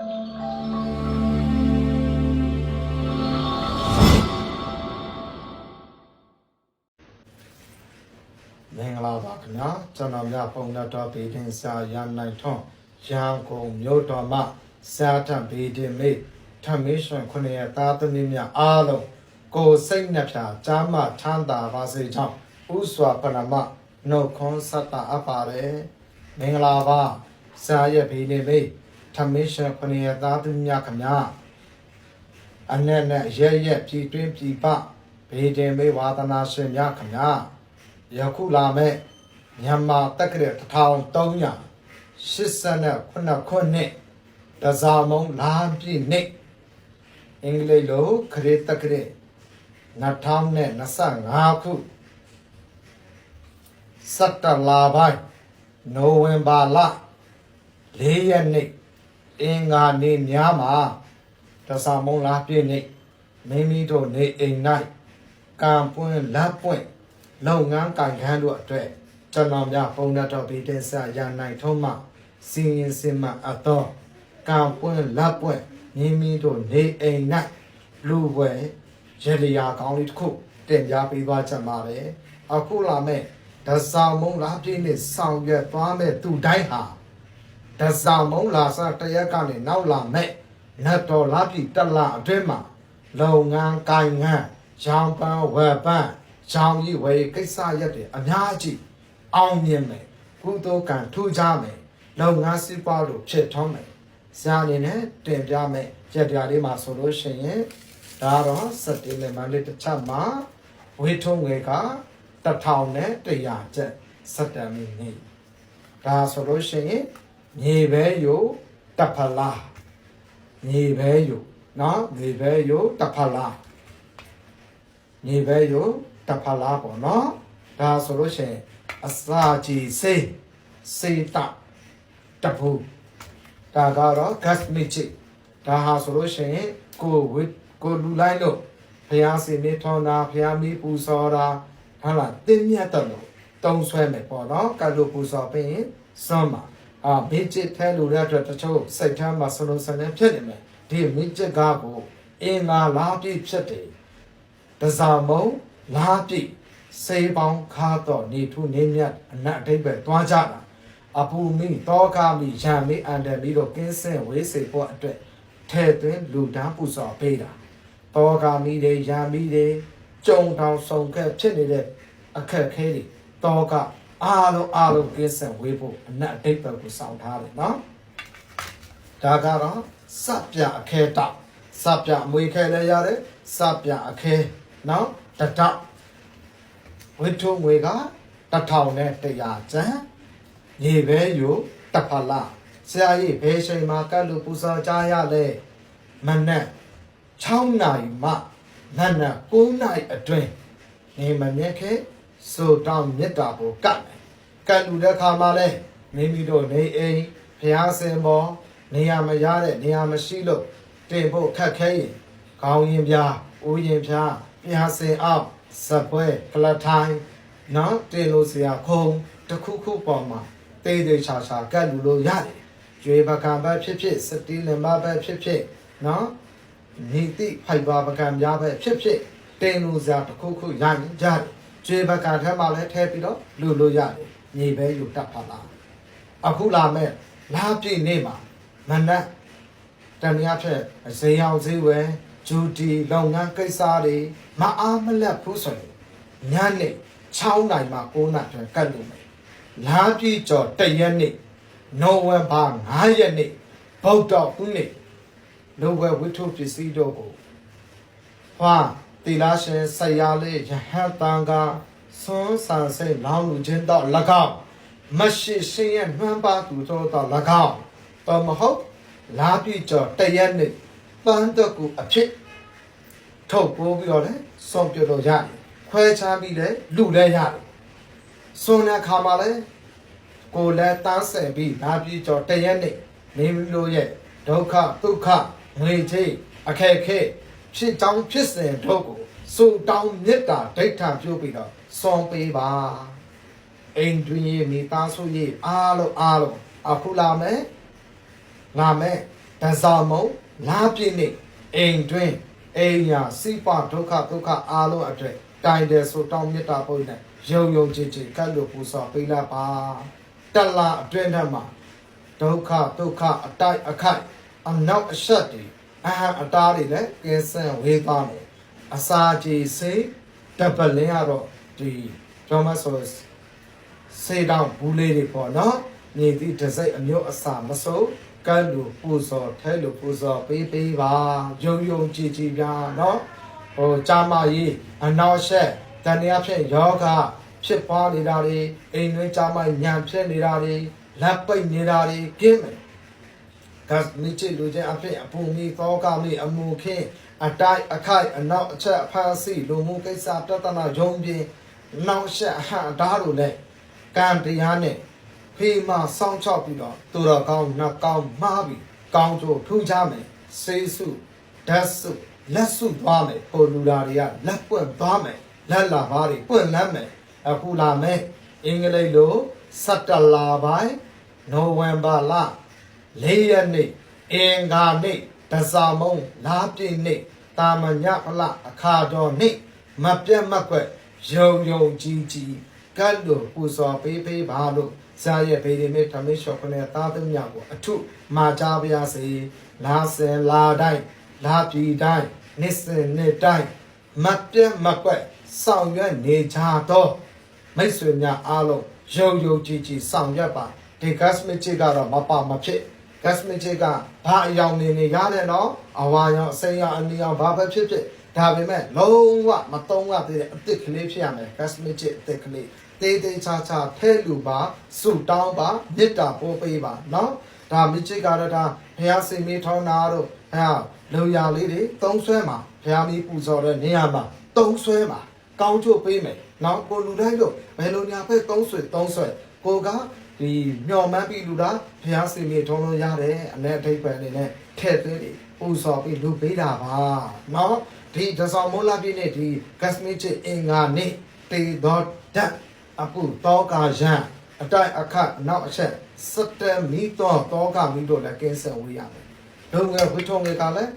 မင်္ဂလာပါခင်ဗျာကျွန်တော်မြပုံလက်တော်ဘေဒင်စာရနိုင်ထွန်းရန်ကုန်မြို့တော်မှစာထဘေဒင်မေထမင်းရှင်ခုနှစ်ရက်သားသမီးများအားလုံးကိုယ်စိတ်နှပြကြားမှထမ်းသာပါစေကြောင်းဥစွာပရမနှုတ်ခွန်းဆက်တာအပ်ပါတယ်မင်္ဂလာပါစာရဲ့ဘေဒင်မေ ထမင်းရှင်ခုနှစ်ရက်သားသမီးများခင်ဗျာအနဲ့နဲ့ရဲရဲပြည်တွင်းပြည်ပဘေဒင်မေဝါသနာရှင်များခင်ဗျာယခုလာမဲ့မြန်မာတက္ကရာ1389ခုနှစ်တဇာမုံလာပြည့်နှစ်အင်္ဂလိပ်လိုခရစ်တက္ကရာ2025ခုစက်တလာပိုင်းနိုဝင်ဘာလ4ရက်နေ့ အင်္ဂါနေ့ညမှာတဇာမုံလာပြည့်နေ့မိမိတို့နေအိမ်၌ကံပွင့်လက်ပွင့်လုပ်ငန်းကိုင်ခန်းတို့အတွက်ကျွန်တော်များပုံရတော်ပြီးတဲ့ဆရာနိုင်ထုံးမှစီရင်စင်မှအတော့ကံပွင့်လက်ပွင့်မိမိတို့နေအိမ်၌လူပွဲရေလျာကောင်းလေးတစ်ခုတင်ပြပေးသွားချင်ပါတယ်အခုလာမဲ့ဒဇာမုံလာပြည့်နဲ့ဆောင်ရွက်သွားမဲ့သူတိုင်းဟာ ဒဇာမုံလာစားတရက်ကနေနောက်လာမဲ့နတ်တော်လာပြည့်တက်လာအတွင်းမှာလုပ်ငန်းကိုင်ငန်းရောင်ပန်းဝယ်ပန်းရောင်ကြီးဝယ်ကိစ္စရက်တွေအများကြီးအောင်မြင်မယ်ကုသိုလ်ကံထူးခြားမယ်လုပ်ငန်းစီးပွားလို့ဖြစ်ထွန်းမယ်ဇာအနေနဲ့တင်ပြမယ်ရက်ပြားလေးမှာဆိုလို့ရှိရင်ဒါတော့စက်တင်ဘာလေးတစ်ချက်မှာဝေထုံးငွေက1000နဲ့100ကျပ်စက်တမ်မီနေဒါဆိုလို့ရှိရင် မြေပဲယိုတဖလားမြေပဲယိုနော်မြေပဲယိုတဖလားညီပဲယိုတဖလားပေါ့နော်ဒါဆိုလို့ရှိရင်အစာကြီးစိတ်စေတတပူဒါကတော့ gas magic ဒါဟာဆိုလို့ရှိရင်ကိုဝိကိုလူလိုက်လို့ဘုရားစီမေထောင်းတာဘုရားမီးပူဇော်တာဟုတ်လားတင်းမြတ်တယ်လို့တုံးဆွဲမယ်ပေါ့နော်ကလုပူဇော်ပြီးရင်စွမ်း မှာအာ magic ထဲလို့တဲ့အတွက်တချို့စိတ်ထဲမှာစလုံးစနေဖြစ်နေမယ်ဒီ magic ကားကိုအင်္ဂါလာပြည့်ဖြစ်တယ်တဇာမုံလာပြည့်စေပေါင်းခါတော့နေထုနေမြတ်အနတ်အတိတ်ပဲတွားကြတာအပူမိတောကာမိရံမိအန်တယ်ပြီးတော့ကင်းစင်ဝေးစေဖို့အတွက်ထဲသွင်းလူတန်းပူဇော်ပေးတာတောကာမိတွေရံမိတွေကြုံတောင်ဆုံခက်ဖြစ်နေတဲ့အခက်ခဲတွေတောက အားလုံးအားလုံးကင်းစင်ဝေးဖို့အနတ်အတိတ်ပဲကိုစောင့်ထားတယ်နော်ဒါကတော့စပြအခဲတောက်စပြအမွေခဲလည်းရတယ်စပြအခဲနော်တတောက်ဝိထုံငွေကတစ်ထောင်နဲ့100ကျန်ရေပဲယူတစ်ဖလာဆရာကြီးဘယ်ချိန်မှာကတ်လို့ပူဇော်ကြရလဲမနက်6နာရီမှနက်နက်9နာရီအတွင်းနေမမြက်ခဲ ဆိုတောင်းမြတ်တာကိုကတ်မယ်ကတ်လူတဲ့ခါမှာလဲမိမိတို့နေအိမ်ဖျားစင်ပေါ်နေရာမရတဲ့နေရာမရှိလို့တင်ဖို့ခက်ခဲရင်ခေါင်းရင်ပြားဦးရင်ပြားဖျားစင်အောင်စပွဲကလထိုင်းနော်တင်လို့စရာခုံတစ်ခုခုပေါ်မှာတေးသေးချာချာကတ်လူလို့ရတယ်ကျွေးပကံပဲဖြစ်ဖြစ်စတီးလင်မပဲဖြစ်ဖြစ်နော်နီတိဖိုက်ဘာပကံများပဲဖြစ်ဖြစ်တင်လို့စရာတစ်ခုခုရရင်ရတယ် ကျွေးပကံထဲမှာလည်းထည့်ပြီးတော့လူလို့ရတယ်မြေပဲယူတတ်ပါလားအခုလာမဲ့လာပြည့်နေ့မှာမနက်တန်ရဖြက်ဈေးအောင်ဈေးဝယ်ဂျူတီလုပ်ငန်းကိစ္စတွေမအားမလက်ဘူးဆိုရင်ညနေ6နိုင်မှ9နိုင်အတွင်းကတ်လို့မယ်လာပြည့်ကျော်တရက်နေ့နိုဝင်ဘာ9ရက်နေ့ဗုဒ္ဓဥနေ့လောဘဝိထုပစ္စည်းတို့ကိုဟွာ တိလာရှင်ဆရာလေးယဟန်တန်ကသွန်ဆန်စိတ်လောင်းလူချင်းတော့၎င်းမရှိရှင်ရဲ့နှမ်းပါသူတို့တော့၎င်းတော်မဟုတ်လာပြည့်ကျော်တရက်နေ့ပန်းတကူအဖြစ်ထုတ်ပိုးပြီးတော့လေစွန်ပြလို့ရတယ်ခွဲခြားပြီးလေလူလည်းရတယ်စွန်တဲ့ခါမှာလေကိုယ်လည်းတန်းဆယ်ပြီးလာပြည့်ကျော်တရက်နေ့မိမိတို့ရဲ့ဒုက္ခဒုက္ခငွေချေးအခက်ခဲ ဖြစ်ကြောင်းဖြစ်စဉ်တို့ကိုစူတောင်းမေတ္တာဒိဋ္ဌာပြုပြီးတော့စွန်ပေးပါအိမ်တွင်ရေမိသားစုရေအားလုံးအားလုံးအခုလာမယ်လာမယ်တဇာမုံလာပြည့်နေအိမ်တွင်အိမ်ညာစိပဒုက္ခဒုက္ခအာလုံးအတွေ့တိုင်တယ်ဆိုတောင်းမေတ္တာပို့နေယုံယုံကြည်ကြည်ကတ်လို့ပူစော်ပေးလာပါတလာအတွင်းထဲမှာဒုက္ခဒုက္ခအတိုက်အခိုက်အနောက်အဆက်တွေ အဟံအတားတွေလည်းကင်းစင်ဝေးသွားမယ်အစာကြီးစိတ်တပလင်းကတော့ဒီကျွန်မဆိုစေတောင်းဘူးလေးတွေပေါ့နော်မြေသည့်တစ်စိတ်အမျိုးအစာမစိုးကတ်လို့ပူစော်ထဲလို့ပူစော်ပေးပေးပါယုံယုံကြည်ကြည်ပြာနော်ဟိုကြာမကြီးအနောက်ဆက်တန်တရားဖြင့်ယောဂဖြစ်ပွားနေတာတွေအိမ်တွင်းကြာမညံဖြစ်နေတာတွေလက်ပိတ်နေတာတွေကင်းမယ် ဂတ်မိချစ်လူချင်းအဖြစ်အပူမီသောကမိအမှုခင်းအတိုက်အခိုက်အနောက်အချက်အဖန်စီလူမှုကိစ္စတတနာယုံပြင်းနောက်ဆက်အဟံအဓာတ်တို့လည်းကံတရားနဲ့ဖေးမစောင်းချောက်ပြီးတော့သူတော်ကောင်းနှကောင်းမှားပြီးကောင်းကျိုးထူးခြားမယ်စေစုဓာတ်စုလက်စုသွားမယ်ဟိုလူလာတွေကလက်ပွင့်သွားမယ်လက်လာပါးတွေပွင့်လန်းမယ်အခုလာမယ်အင်္ဂလိပ်လို17လပိုင်းနိုဝင်ဘာလ လေးရက်နေ့အင်္ဂါနေ့တဇာမုံလားပြည့်နေ့တာမညဖလအခါတော်နေ့မပြတ်မကွက်ယုံယုံကြည်ကြည်ကတ်လို့ပူဇော်ပေးပေးပါလို့ဇာရဲ့ဗေဒီမေဓမေရှောခနဲ့တာသမညကိုအထုမှာကြပါရစေလာစင်လာတိုင်းလာပြည်တိုင်းနေ့စဉ်နေ့တိုင်းမပြတ်မကွက်ဆောင်ရွက်နေကြတော့မိတ်ဆွေများအားလုံးယုံယုံကြည်ကြည်ဆောင်ရွက်ပါဒီ gas magic ကတော့မပါမဖြစ် gas magic ကဘာအယောင်နေနေရတယ်နော်အဝါရောင်အစိမ်းရောင်အနီရောင်ဘာပဲဖြစ်ဖြစ်ဒါပေမဲ့လုံးဝမတုံးရသေးတဲ့အစ်စ်ကလေးဖြစ်ရမယ် gas magic အစ်စ်ကလေးတေးသေးချာချာထဲလူပါစုတောင်းပါမေတ္တာပို့ပေးပါနော်ဒါ magic ကတော့ဒါဘုရားစိတ်မေးထောင်းတာတို့အဲလုံရလေးတွေသုံးဆွဲမှာဘုရားမီးပူဇော်တဲ့နေရာမှာသုံးဆွဲမှာကောင်းချို့ပေးမယ်နော်ကိုလူတိုင်းတို့ဘယ်လိုညာဖက်သုံးဆွဲသုံးဆွဲ ကိုက ဒီမျော်မှန်းပြီးလူလားဘုရားစီမြေထုံးလို့ရတယ်အ내အထိပ်ပံအနေနဲ့ထည့်သွင်းပြီးပူဇော်ပြီးလူပေးတာပါเนาะဒီဒဇောင်မိုးလာပြည့်နေ့ဒီ gasmich အင်္ဂါနေ့တေတော်ဓာတ်အပုတောကာယံအတိုက်အခတ်နောက်အချက်စက်တမီတော့တောကမီတို့လည်းကင်းဆက်ဝေးရမယ်လုံငယ်ဝိထုံငယ်ကလည်း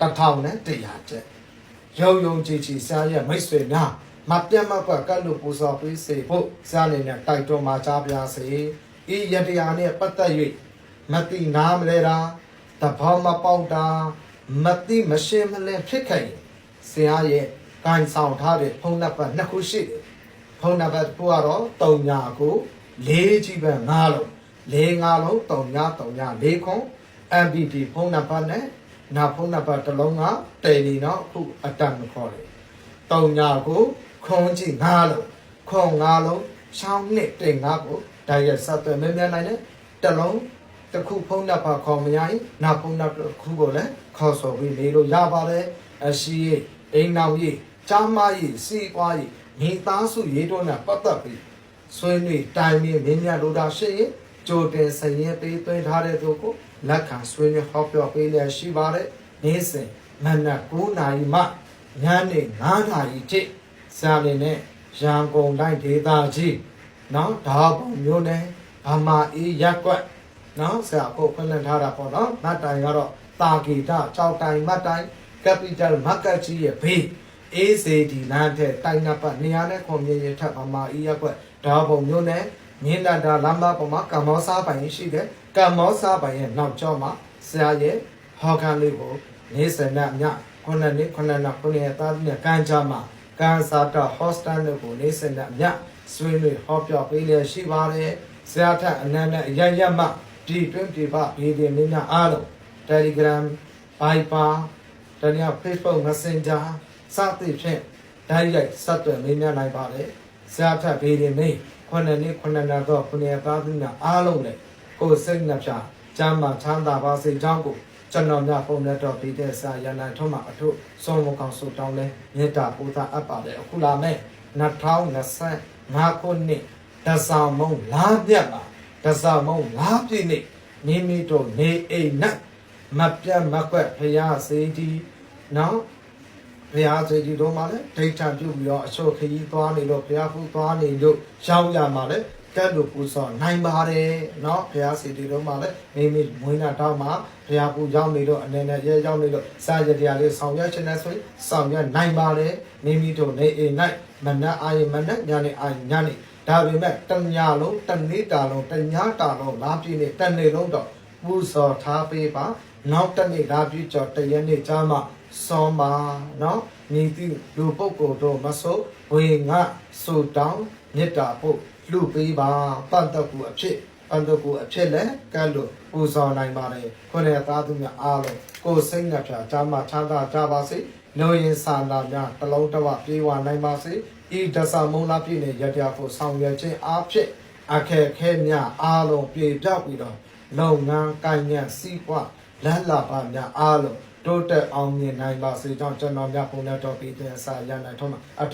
တစ်ထောင်နဲ့တရားကျက်ရုံရုံကြည်ကြည်စားရမိတ်ဆွေများ မပြတ်မကွက်ကတ်လို့ပူဇော်ပေးစေဖို့စားနေနဲ့တိုက်တွန်းမှာကြားပြစေဤယတရားနဲ့ပတ်သက်၍မတိနာမလဲတာတဘောင်းမပေါက်တာမတိမရှင်းမလဲဖြစ်ခဲ့ရင်ဆရာရဲ့ဂိုင်းဆောင်ထားတဲ့ဖုံးနံပါတ်နှစ်ခုရှိတယ်ဖုံးနံပါတ်တစ်ခုကတော့3ညာကို4ကြီးပဲ5လုံး4 5လုံး3ညာ3ညာ4ခွန် MPP ဖုံးနံပါတ်နဲ့နောက်ဖုံးနံပါတ်တစ်လုံးကတည်နေတော့အခုအတန်မခေါ်တယ်တုံညာကို ခွန်ကြည့်ငါလုံးခွန်ငါလုံးချောင်းနှစ်တင်ငါကိုဒါရက်ဆက်သွယ်မြင်မြန်နိုင်တယ်တလုံးတစ်ခုဖုံးနှပ်ပါခေါ်မရရင်နောက်ဖုံးနှပ်တစ်ခုကိုလည်းခေါ်ဆိုပြီးနေလို့ရပါတယ်အရှိရေးအိမ်နောက်ရေးကြားမရေးစီးပွားရေးမိသားစုရေးတို့နဲ့ပတ်သက်ပြီးဆွေးနွေးတိုင်ပင်မင်းများလို့တာရှိရင်ကြိုတင်စရင်ပေးသွင်းထားတဲ့သူကိုလက်ခံဆွေးနွေးဟောပြောပေးလျက်ရှိပါတယ်နေ့စဉ်မနက်9နာရီမှညနေ9နာရီထိ စာနေနဲ့ရန်ကုန်တိုင်းဒေသကြီးနော်ဒါပုံမျိုးနဲ့ဗမာအေးရက်ကွက်နော်ဆရာကိုဖွင့်လှစ်ထားတာပေါ့နော်မတ်တိုင်ကတော့တာဂီတာကြောက်တိုင်မတ်တိုင် capital market ကြီးရဲ့ဘေး ACD လမ်းထက်တိုင်နပ်ပတ်နေရာနဲ့ခွန်မြင့်ရထက်ဗမာအေးရက်ကွက်ဒါပုံမျိုးနဲ့မြင်းတန်တာလမ်းမပေါ်မှာကမ္ဘောစားပိုင်ရှိတယ်ကမ္ဘောစားပိုင်ရဲ့နောက်ကျောမှာဆရာရဲ့ဟော်ကန်လေးကိုနေစနညခုနှစ်နှစ်ခုနှစ်နှစ်ခုနှစ်ရက်သားနဲ့ကမ်း ကြမှာကန်စာတာဟော့စတန်တို့ကိုနေစင်တဲ့အမြဆွေးနွေးဟောပြောပေးလျက်ရှိပါတယ်ဆရာထက်အနန္တအရရမဒီတွင်ပြပဘေးဒီမင်းများအားလုံး Telegram Viber တနည်း Facebook Messenger စသဖြင့်ဓာတ်ရိုက်ဆက်သွယ်မင်းများနိုင်ပါတယ်ဆရာထက်ဘေးဒီမင်းခုနှစ်နှစ်ခုနှစ်နှစ်တော့ခုနှစ်ရက်သားများအားလုံးလည်းကိုယ်စိတ်နှပြကျမ်းမာချမ်းသာပါစေကြောင်းကို ကျွန်တော်များပုံနဲ့တော့ပြီးတဲ့စာရန်နိုင်ထုံးမှာအထုစုံမကောင်စုတောင်းလဲမေတ္တာပို့တာအပ်ပါတယ်အခုလာမဲ့2025ခုနှစ်တဆောင်မုံလားပြတ်ပါတဆောင်မုံလားပြည့်နေ့မိမိတို့နေအိမ်နဲ့မပြတ်မကွက်ဖရာစေတီနော်ဖရာစေတီတို့မှာလည်းဒိဋ္ဌံပြုပြီးတော့အချို့ခရီးသွားနေလို့ဖရာဖူးသွားနေလို့ရောက်ရမှာလဲ တက်လို့ပူဇော်နိုင်ပါတယ်เนาะဘုရားစီတီတို့မှာလည်းမိမိမွေးနာတော့မှာဘုရားပူရောက်နေလို့အနေနဲ့ရဲရောက်နေလို့စာရတရားလေးဆောင်ရွက်ခြင်းနဲ့ဆိုရင်ဆောင်ရွက်နိုင်ပါတယ်မိမိတို့နေအိမ်၌မနက်အာရမနက်ညနေအာရညနေဒါပေမဲ့တညလုံးတနေ့တာလုံးတညတာလုံးလာပြည့်နေတနေ့လုံးတော့ပူဇော်ထားပေးပါနောက်တနေ့လာပြည့်ကျော်တရက်နေ့ကြာမှစောပါเนาะညီတိလူပုဂ္ဂိုလ်တို့မဆိုးဝေငါဆူတောင်းမေတ္တာဖို့ လူပေးပါပတ္တကူအဖြစ်ပတ္တကူအဖြစ်လဲကဲလို့ပူဇော်နိုင်ပါတယ်ခွနဲ့သားသူများအားလုံးကိုယ်စိတ်နှပြချမ်းသာချမ်းသာကြပါစေလူရင်စာနာများတလုံးတစ်ဝပြေဝနိုင်ပါစေဤဒသမုံလာပြည့်နေရတရားဖို့ဆောင်ရွက်ခြင်းအားဖြင့်အခက်ခဲများအားလုံးပြေပြောက်ပြီးတော့လုပ်ငန်းကိုင်ငန်းစီးပွားလမ်းလာပါများအားလုံးတိုးတက်အောင်မြင်နိုင်ပါစေကြောင်းကျွန်တော်များပုံနဲ့တော်ပြီးတင်စာရနိုင်ထုံးမှာအထူး